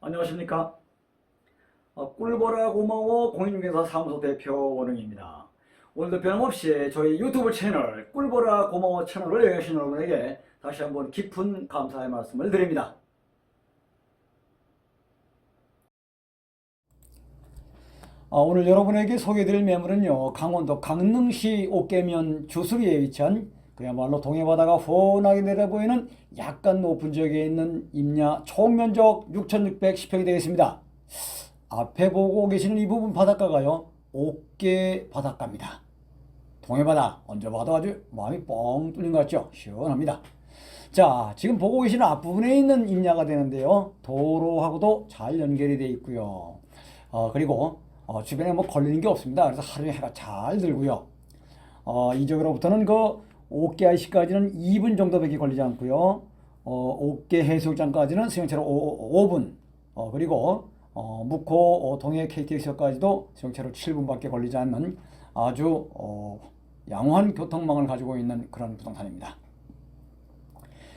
안녕하십니까? 어, 꿀보라 고마워 공인중개사 사무소 대표 원흥입니다. 오늘도 변함없이 저희 유튜브 채널 꿀보라 고마워 채널을 여행하신 여러분에게 다시 한번 깊은 감사의 말씀을 드립니다. 아, 오늘 여러분에게 소개해드릴 매물은요 강원도 강릉시 옥계면 주수리에 위치한 그야말로 동해바다가 훤하게 내려보이는 약간 높은 지역에 있는 임야 총면적 6,610평이 되겠습니다. 앞에 보고 계시는 이 부분 바닷가가요 옥계 바닷가입니다. 동해바다 언제 봐도 아주 마음이 뻥 뚫린 것 같죠? 시원합니다. 자, 지금 보고 계시는 앞부분에 있는 임야가 되는데요. 도로하고도 잘 연결이 되어 있고요. 어, 그리고 어, 주변에 뭐 걸리는 게 없습니다. 그래서 하루에 해가 잘 들고요. 어, 이쪽으로부터는 그 옥계 IC까지는 2분 정도밖에 걸리지 않고요. 어, 옥계 해수욕장까지는 수영차로 5, 분 어, 그리고 어, 묵호 어, 동해 KTX까지도 수영차로 7분밖에 걸리지 않는 아주 어, 양호한 교통망을 가지고 있는 그런 부동산입니다.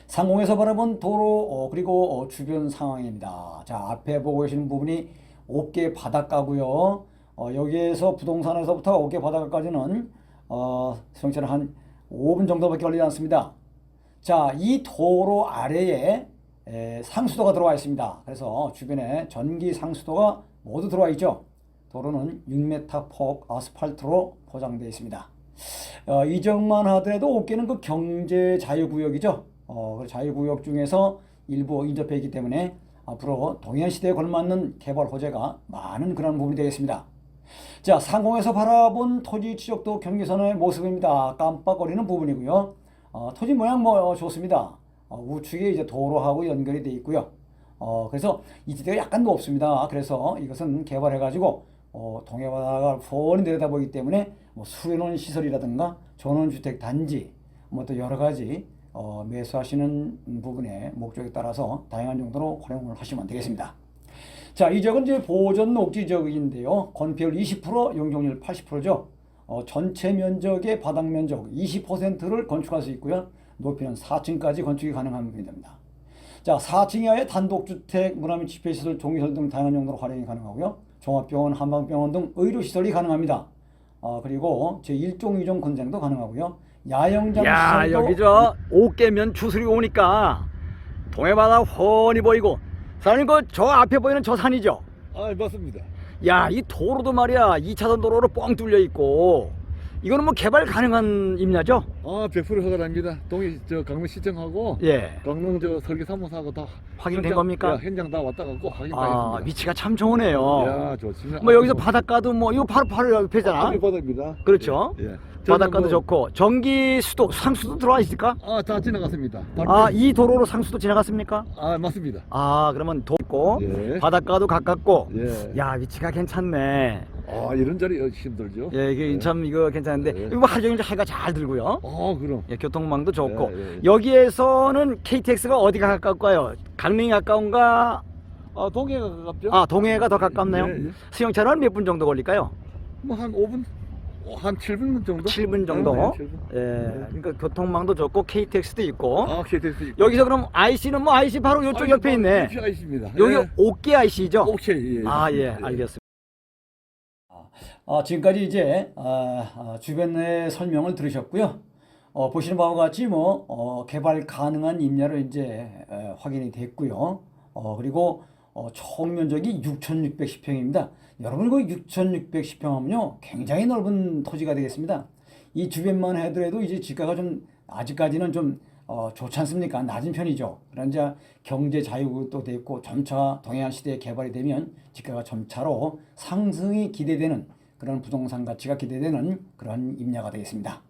상공에서 바라본 도로 어, 그리고 어, 주변 상황입니다. 자 앞에 보고 계시는 부분이 옥계 바닷가고요. 어, 여기에서 부동산에서부터 옥계 바닷가까지는 어, 수영차는 한 5분 정도밖에 걸리지 않습니다. 자, 이 도로 아래에 에, 상수도가 들어와 있습니다. 그래서 주변에 전기 상수도가 모두 들어와 있죠. 도로는 6m 폭 아스팔트로 포장되어 있습니다. 어, 이 점만 하더라도 옥계는 그 경제 자유구역이죠. 어, 그 자유구역 중에서 일부 인접해 있기 때문에 앞으로 동해안 시대에 걸맞는 개발 호재가 많은 그런 부분이 되겠습니다. 자, 상공에서 바라본 토지 지적도 경계선의 모습입니다. 깜빡거리는 부분이고요. 어, 토지 모양 뭐 좋습니다. 어, 우측에 이제 도로하고 연결이 되어 있고요. 어, 그래서 이 지대가 약간 높습니다. 그래서 이것은 개발해가지고 어, 동해바다가 훤히 내려다보기 때문에 뭐 수련원 시설이라든가 전원주택 단지 뭐 또 여러 가지 어, 매수하시는 부분의 목적에 따라서 다양한 용도로 활용을 하시면 되겠습니다. 자, 이 지역은 이제 보전 녹지 지역인데요. 건폐율 20%, 용적률 80%죠. 어, 전체 면적의 바닥 면적 20%를 건축할 수 있고요. 높이는 4층까지 건축이 가능한 부분이 됩니다. 자, 4층 이하의 단독주택, 문화 및 집회시설, 종이시설 등 다양한 용도로 활용이 가능하고요. 종합병원, 한방병원 등 의료시설이 가능합니다. 어, 그리고 제1종, 2종 건장도 가능하고요. 야영장 야 시설도 여기 저 옥계면 주술이 오니까 동해바다 훤히 보이고 사장님 그 저 앞에 보이는 저 산이죠 아 맞습니다. 야 이 도로도 말이야 2차선 도로로 뻥 뚫려 있고 이거는 뭐 개발 가능한 임야죠 아 100% 허가납니다. 동해 저 강릉 시청하고 예 강릉 저 설계 사무소하고 다 확인된 현장- 겁니까? 야, 현장 다 왔다 갔고 확인 다 아 했습니다. 위치가 참 좋으네요 야 좋습니다. 뭐 여기서 바닷가도 뭐 이거 바로 바로 옆에잖아 아, 바다입니다. 그렇죠. 예. 예. 바닷가도 뭐- 좋고 전기 수도 상수도 들어와 있을까 아, 다 지나갔습니다. 아이 도로로 상수도 지나갔습니까 아, 맞습니다. 아 그러면 도 있고 예. 바닷가도 가깝고 예. 야 위치가 괜찮네. 아, 이런 자리 힘들죠? 예 이게 예. 참 이거 괜찮은데 예. 이거 뭐 하루 종일 해가 잘 들고요. 아, 그럼. 예, 교통망도 좋고 예, 예. 여기에서는 KTX가 어디가 가까울까요? 강릉이 가까운가? 아, 동해가 가깝죠? 아 동해가 더 가깝네요. 예, 예. 수영차는 몇 분 정도 걸릴까요? 뭐 한 5분? 어, 한 7분 정도? 7분 정도. 네, 네, 7분. 예, 그러니까 교통망도 좋고 KTX도 있고 아, KTX. 여기서 그럼 IC는 뭐 IC 바로 이쪽 옆에 있네. IC입니다. 여기 예. 옥계 IC죠? 오케이. 예. 아예 알겠습니다. 아, 지금까지 이제 아, 아, 주변의 설명을 들으셨고요. 어, 보시는 바와 같이 뭐 어, 개발 가능한 임야로 이제 에, 확인이 됐고요. 어, 그리고 어, 총 면적이 6,610평입니다. 여러분 그 6,610평 하면요 굉장히 넓은 토지가 되겠습니다. 이 주변만 해도 이제 지가가 좀 아직까지는 좀 어, 좋지 않습니까? 낮은 편이죠. 그런 이제 경제 자유도 됐고 점차 동해안 시대에 개발이 되면 지가가 점차로 상승이 기대되는 그런 부동산 가치가 기대되는 그런 임야가 되겠습니다.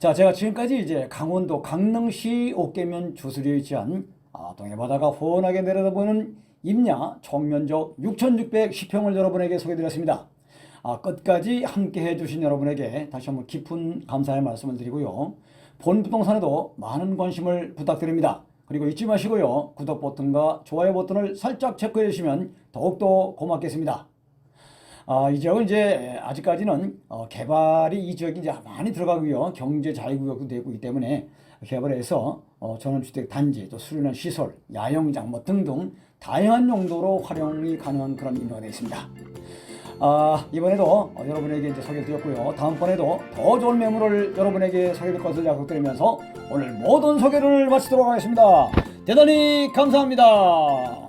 자, 제가 지금까지 이제 강원도 강릉시 옥계면 주수리에 위치한 아, 동해바다가 훤하게 내려다보는 임야 총면적 6,610평을 여러분에게 소개드렸습니다. 아, 끝까지 함께 해주신 여러분에게 다시 한번 깊은 감사의 말씀을 드리고요. 본 부동산에도 많은 관심을 부탁드립니다. 그리고 잊지 마시고요. 구독 버튼과 좋아요 버튼을 살짝 체크해 주시면 더욱더 고맙겠습니다. 아, 이 지역은 이제 아직까지는 어, 개발이 이 지역이 이제 많이 들어가고요. 경제 자유구역도 되고 있기 때문에 개발해서 어, 전원주택 단지, 또 수련원 시설, 야영장 뭐 등등 다양한 용도로 활용이 가능한 그런 인도가 되어 있습니다. 아, 이번에도 어, 여러분에게 이제 소개드렸고요. 다음번에도 더 좋은 매물을 여러분에게 소개될 것을 약속드리면서 오늘 모든 소개를 마치도록 하겠습니다. 대단히 감사합니다.